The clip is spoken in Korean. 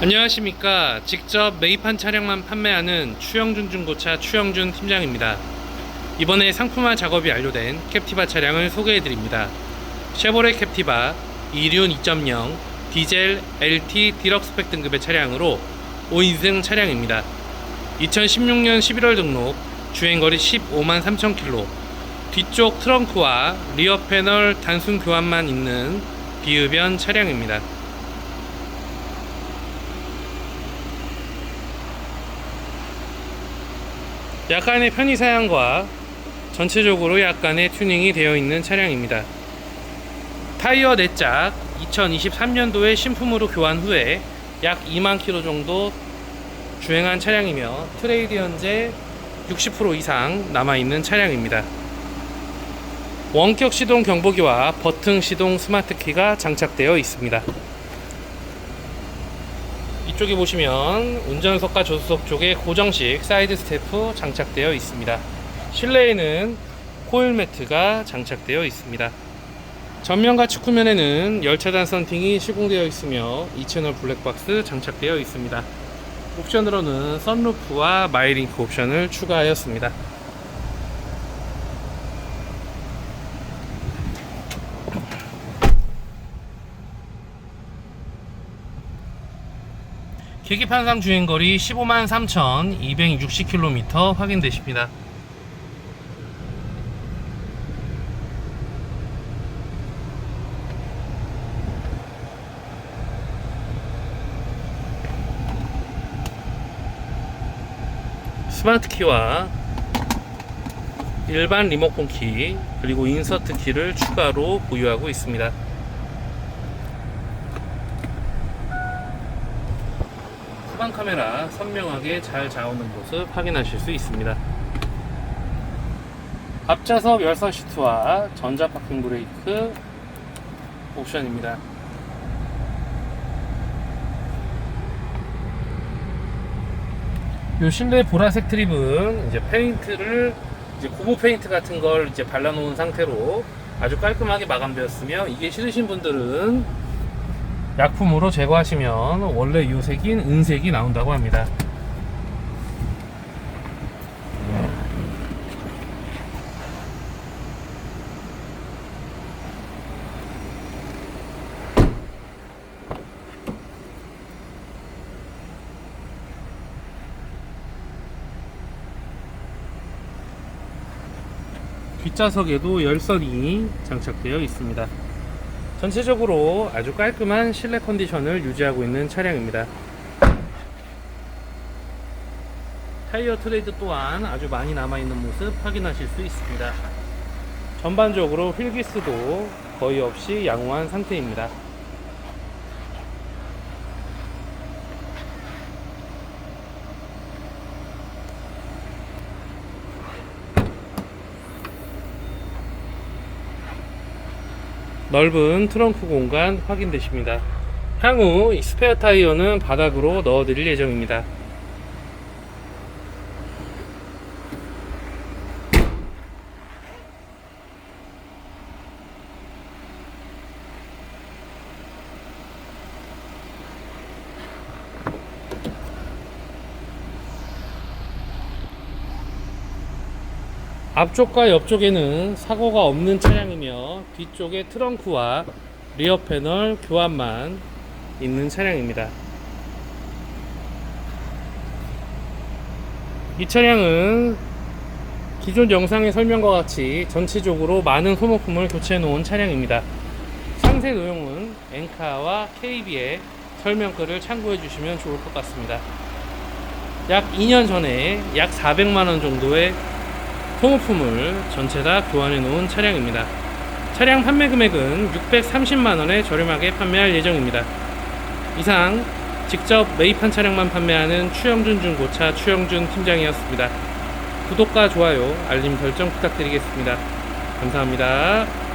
안녕하십니까. 직접 매입한 차량만 판매하는 추영준 중고차 추영준 팀장입니다. 이번에 상품화 작업이 완료된 캡티바 차량을 소개해 드립니다. 쉐보레 캡티바 2륜 2.0 디젤 LT 디럭스 팩 등급의 차량으로 5인승 차량입니다. 2016년 11월 등록, 주행거리 15만 3천 킬로, 뒤쪽 트렁크와 리어 패널 단순 교환만 있는 비흡연 차량입니다. 약간의 편의 사양과 전체적으로 약간의 튜닝이 되어 있는 차량입니다. 타이어 4짝 2023년도에 신품으로 교환 후에 약 2만 킬로 정도 주행한 차량이며 트레이드 현재 60% 이상 남아있는 차량입니다. 원격 시동 경보기와 버튼 시동 스마트 키가 장착되어 있습니다. 이쪽에 보시면 운전석과 조수석 쪽에 고정식 사이드 스태프 장착되어 있습니다. 실내에는 코일 매트가 장착되어 있습니다. 전면과 측후면에는 열차단 썬팅이 시공되어 있으며 2채널 블랙박스 장착되어 있습니다. 옵션으로는 선루프와 마이링크 옵션을 추가하였습니다. 계기판상 주행거리 15만 3,260km 확인되십니다. 스마트 키와 일반 리모컨 키 그리고 인서트 키를 추가로 보유하고 있습니다. 후방 카메라 선명하게 잘 잡아오는 모습 확인하실 수 있습니다. 앞좌석 열선 시트와 전자 파킹 브레이크 옵션입니다. 요 실내 보라색 트립은 이제 페인트를 이제 고무 페인트 같은 걸 이제 발라놓은 상태로 아주 깔끔하게 마감되었으며 이게 싫으신 분들은 약품으로 제거하시면 원래 이 색인 은색이 나온다고 합니다. 뒷좌석에도 열선이 장착되어 있습니다. 전체적으로 아주 깔끔한 실내 컨디션을 유지하고 있는 차량입니다. 타이어 트레이드 또한 아주 많이 남아있는 모습 확인하실 수 있습니다. 전반적으로 휠기스도 거의 없이 양호한 상태입니다. 넓은 트렁크 공간 확인되십니다. 향후 이 스페어 타이어는 바닥으로 넣어드릴 예정입니다. 앞쪽과 옆쪽에는 사고가 없는 차량이며 뒤쪽에 트렁크와 리어 패널 교환만 있는 차량입니다. 이 차량은 기존 영상의 설명과 같이 전체적으로 많은 소모품을 교체해 놓은 차량입니다. 상세 내용은 엔카와 KB의 설명글을 참고해 주시면 좋을 것 같습니다. 약 2년 전에 약 400만원 정도의 소모품을 전체 다 교환해 놓은 차량입니다. 차량 판매 금액은 630만원에 저렴하게 판매할 예정입니다. 이상 직접 매입한 차량만 판매하는 추영준 중고차 추영준 팀장이었습니다. 구독과 좋아요, 알림 설정 부탁드리겠습니다. 감사합니다.